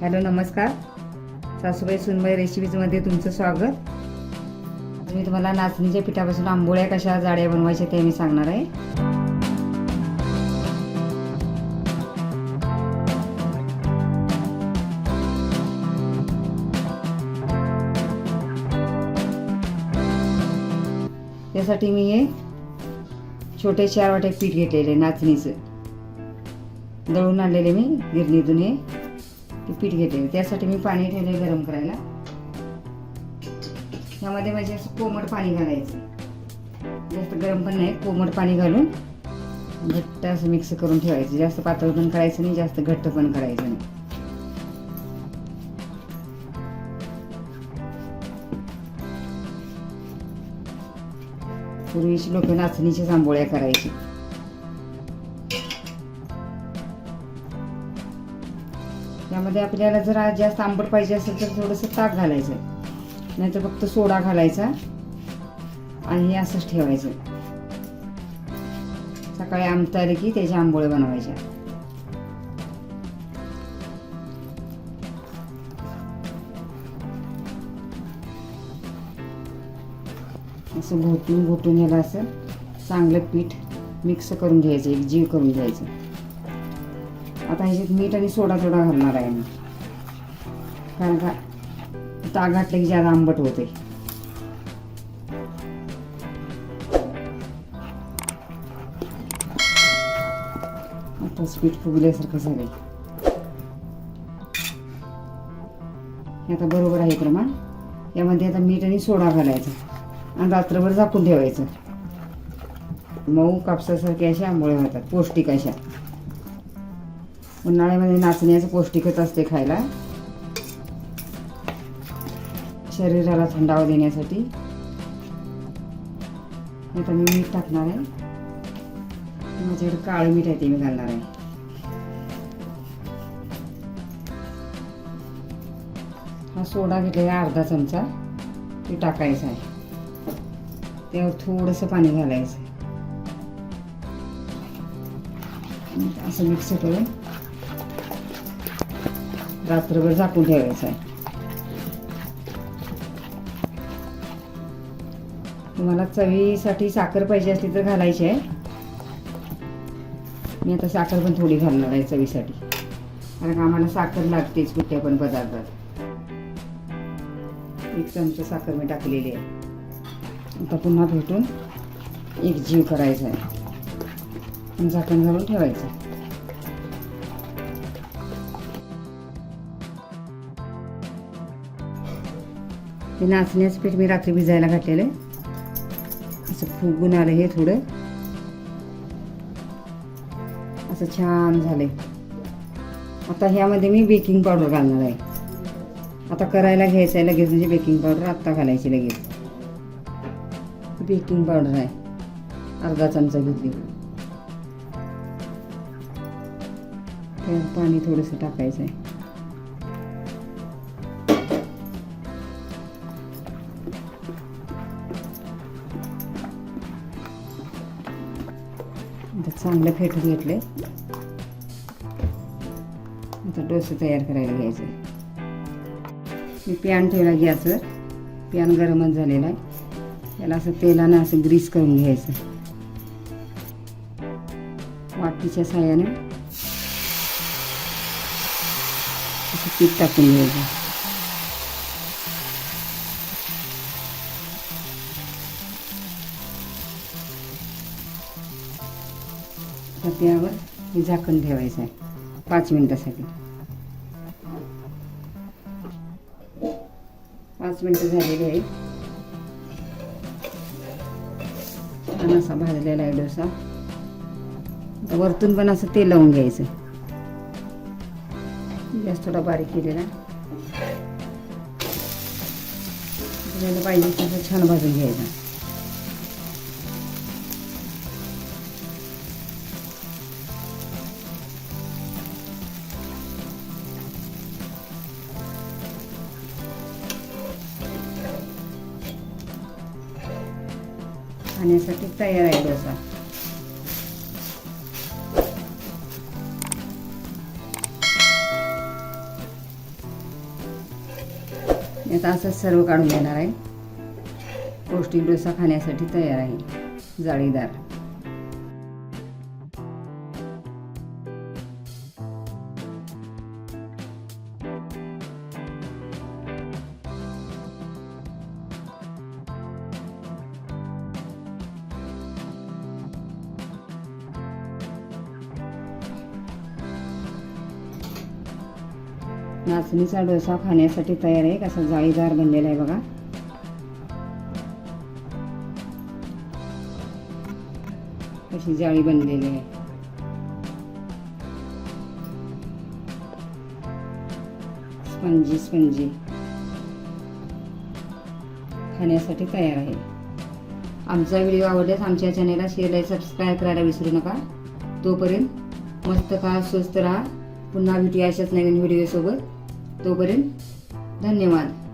Hello नमस्कार. सासूबाई सुनबाई रेसिपीजमध्ये तुमचं स्वागत. आज मी तुम्हाला नाचणीच्या पिठापासून आंबोळ्या कशा जाड्या बनवायच्या ते मी सांगणार आहे. त्यासाठी मी हे छोटे चार वाटे पीठ घेतलेले नाचणीचं. दळून आणलेले मी गिरणीतून हे. पीठ घेते. त्यासाठी मी पाणी ठेवले गरम करायला. यामध्ये म्हणजे असं कोमट पाणी घालायचं. जास्त गरम पण नाही कोमट पाणी घालून घट्ट असं मिक्स करून ठेवायचं. जास्त पातळ पण करायचं नाही जास्त घट्ट पण करायचं नाही. पूर्वीची लोक नाचणीच्या आंबोळ्या करायची. त्यामध्ये आपल्याला जर जास्त आंबट पाहिजे असेल तर थोडंसं ताक घालायचं नाहीतर फक्त सोडा घालायचा. आणि हे असंच ठेवायचं. सकाळी आमता आले की त्याच्या आंबोळ्या बनवायच्या. असं घोटून घोटून ह्याला असं चांगलं पीठ मिक्स करून घ्यायचं एक जीव करून घ्यायचं. आता ह्याच्यात मीठ आणि सोडा थोडा घालणार आहे मी. कारण का ताक घातलं की ज्यादा आंबट होते. आता पीठ फुगल्यासारखं झालं हे आता बरोबर आहे प्रमाण. यामध्ये आता मीठ आणि सोडा घालायचा. आणि रात्रभर झाकून ठेवायचं. मऊ कापसासारखे अशा आंबोळे होतात पौष्टिक अशा. उन्हाळ्यामध्ये नाचण्याचं पौष्टिकच असते खायला. शरीराला थंडावा देण्यासाठी. आता मी मीठ टाकणार आहे. माझ्याकडे काळं मीठ आहे ते मी घालणार आहे. हा सोडा घेतलेला अर्धा चमचा. ते टाकायचा आहे. त्यावर थोडंसं पाणी घालायचं असं मिक्स करून रात्रभर झाकून ठेवायचं आहे. तुम्हाला चवीसाठी साखर पाहिजे असली तर घालायची आहे. मी आता साखर पण थोडी घालणार आहे चवीसाठी. कारण आम्हाला साखर लागतेच कुठल्या पण पदार्थात. एक चमचा साखर मी टाकलेली आहे. आता पुन्हा भेटून एक जीव करायचा आहे. झाकण घालून ठेवायचं ते नाचण्याचं पीठ मी रात्री भिजायला घातलेलं आहे. असं फुगून आलं हे थोडं. असं छान झालंय. आता ह्यामध्ये मी बेकिंग पावडर घालणार आहे. आता करायला घ्यायचं आहे लगेच म्हणजे बेकिंग पावडर आत्ता घालायची लगेच. बेकिंग पावडर आहे. अर्धा चमचा घेतली. त्यात पाणी थोडंसं टाकायचं आहे चांगलं फेटून घेतलंय आता डोसे तयार करायला घ्यायचे. मी पॅन ठेवला गॅसवर. पॅन गरमच झालेला आहे. त्याला असं तेलानं असं ग्रीस करून घ्यायचं. वाटीच्या साह्याने असं पीठ टाकून घ्यायचं. तर त्यावर हे झाकण ठेवायचं आहे. पाच मिनिटासाठी. पाच मिनटं झालेली आहे छान असा भाजलेला आहे डोसा. वरतून पण असं तेल लावून घ्यायचं. गॅस थोडा बारीक केलेला. पाहिजे तसं छान भाजून घ्यायचा. खाण्यासाठी तयार आहे डोसा. आता असं सर्व काढून देणार आहे. पौष्टिक डोसा खाण्यासाठी तयार आहे. जाळीदार. नाचणीचा डोसा खाण्यासाठी तयार आहे कसा जाळीदार बनलेला आहे बघा. कशी जाळी बनलेली आहे. Spongy spongy. खाण्यासाठी तयार आहे. आमचा व्हिडिओ आवडल्यास आमच्या चॅनेलला शेअर लाईक सबस्क्राईब करायला विसरू नका. तोपर्यंत मस्त खा स्वस्त राहा. पुन्हा भेटूया अशाच नवीन व्हिडिओसोबत तोपर्यंत धन्यवाद.